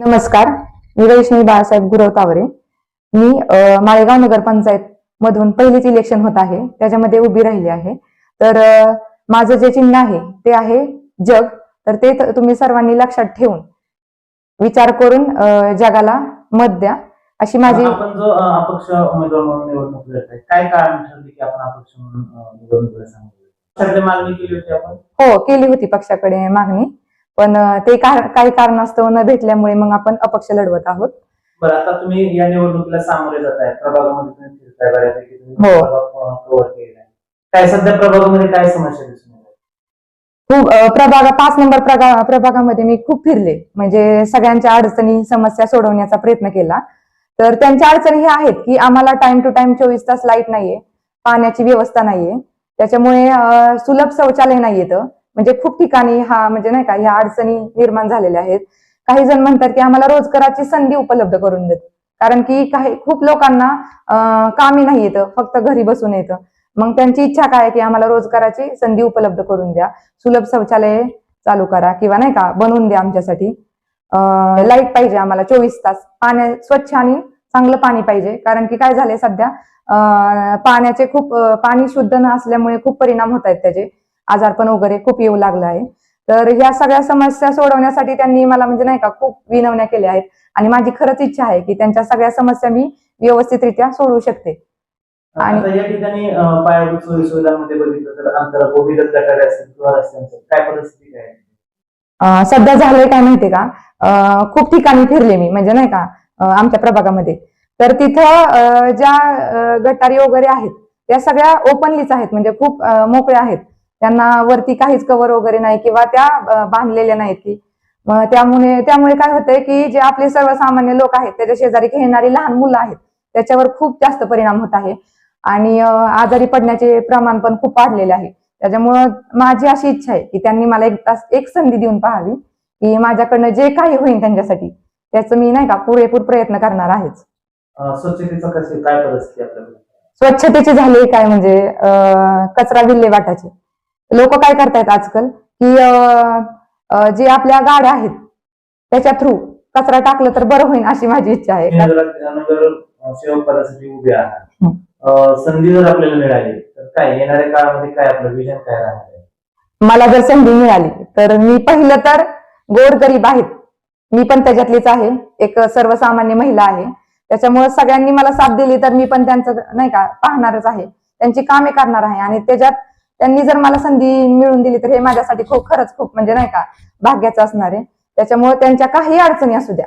नमस्कार. मी वैष्णवी बाळासाहेब गुरव तावरे मी माळेगाव नगरपंचायत मधून पहिलेच इलेक्शन होत आहे. त्याच्यामध्ये उभी राहिली आहे. तर माझं जे चिन्ह आहे ते आहे जग. तर ते तुम्ही सर्वांनी लक्षात ठेवून विचार करून जगाला मत द्या. अशी माझी आपण जो अ, अपक्ष उमेदवार म्हणून निवडणूक लढत आहे काय कारण ठरले की आपण अपक्ष म्हणून अ, निवडणुकीला सांगितलं सगळे मागणी केली होती आपण? हो केली होती पक्षाकडे मागणी. पण ते काही कारणास्तव न भेटल्यामुळे मग आपण अपक्ष लढवत आहोत. बरं आता तुम्ही या निवडणुकीला सामोरे जात आहे प्रभागामध्ये तुम्ही फिरताय बऱ्यापैकी. तुम्ही हो. कव्हर केलेला आहे काय सध्या प्रभागामध्ये काय समस्या दिसून? खूप प्रभाग पाच नंबर प्रभागामध्ये मी खूप फिरले. म्हणजे सगळ्यांच्या अडचणी समस्या सोडवण्याचा प्रयत्न केला. तर त्यांच्या अडचणी ह्या आहेत की आम्हाला टाइम टू टाइम चोवीस तास लाइट नाहीये. पाण्याची व्यवस्था नाहीये. त्याच्यामुळे सुलभ शौचालय नाही येतं म्हणजे खूप ठिकाणी हा म्हणजे नाही का ह्या अडचणी निर्माण झालेल्या आहेत. काही जण म्हणतात की आम्हाला रोजगाराची संधी उपलब्ध करून देत. कारण की काही खूप लोकांना कामी नाही येतं फक्त घरी बसून येतं. मग त्यांची इच्छा काय आहे की आम्हाला रोजगाराची संधी उपलब्ध करून द्या. सुलभ शौचालय चालू करा किंवा नाही का बनवून द्या आमच्यासाठी. लाइट पाहिजे आम्हाला चोवीस तास. पाण्या स्वच्छ आणि चांगलं पाणी पाहिजे. कारण की काय झालंय सध्या पाण्याचे खूप पाणी शुद्ध न असल्यामुळे खूप परिणाम होत आहेत त्याचे. आजारपण वगैरे खूप येऊ लागलं आहे. तर ह्या सगळ्या समस्या सोडवण्यासाठी त्यांनी मला म्हणजे नाही का खूप विनवण्या केल्या आहेत. आणि माझी खरंच इच्छा आहे की त्यांच्या सगळ्या समस्या मी व्यवस्थितरित्या सोडवू शकते. आणि- या ठिकाणी पायाभूत सोयी सुविधांमध्ये बघितलं तर अंतर भूमिगत गटारे असतील किंवा रस्त्यांचं काय परिस्थिती काय आहे? अं, सध्या झालंय काय माहितीये का? खूप ठिकाणी फिरले मी म्हणजे नाही का आमच्या प्रभागामध्ये. तर तिथं ज्या गटारी वगैरे आहेत त्या सगळ्या ओपनलीच आहेत म्हणजे खूप मोकळ्या आहेत. त्यांना वरती काहीच कव्हर वगैरे नाही किंवा त्या बांधलेल्या नाहीत की. त्यामुळे त्यामुळे काय होतंय की जे आपले सर्वसामान्य लोक आहेत त्याच्या शेजारी खेळणारी लहान मुलं आहेत त्याच्यावर खूप जास्त परिणाम होत आहे. आणि आजारी पडण्याचे प्रमाण पण खूप वाढलेले आहे. त्याच्यामुळं माझी अशी इच्छा आहे की त्यांनी मला एक तास एक संधी देऊन पाहावी की माझ्याकडनं जे काही होईल त्यांच्यासाठी त्याचं मी नाही का पुरेपूर प्रयत्न करणार आहेच. स्वच्छतेचं कसं काय परिस्थिती स्वच्छतेचे झाले काय म्हणजे कचरा विल्हेवाटाचे. लोक काय करतायत आजकाल? की जे आपल्या गाड्या आहेत त्याच्या थ्रू कचरा टाकलं तर बरं होईल अशी माझी इच्छा आहे. सेवक पदासाठी उभे आहात संधी जर आपल्याला मिळाली तर काय येणाऱ्या काळामध्ये काय आपलं विजन काय राहणार आहे? मला जर संधी मिळाली तर मी पहिलं तर गोरगरीब आहेत. मी पण त्याच्यातलीच आहे. एक सर्वसामान्य महिला आहे. त्याच्यामुळे सगळ्यांनी मला साथ दिली तर मी पण त्यांचं नाही का पाहणारच आहे. त्यांची कामे करणार आहे. आणि त्याच्यात त्यांनी जर मला संधी मिळून दिली तर हे माझ्यासाठी खूप खरंच खूप म्हणजे नाही का भाग्याचं असणार आहे. त्याच्यामुळे त्यांच्या काही अडचणी असू द्या.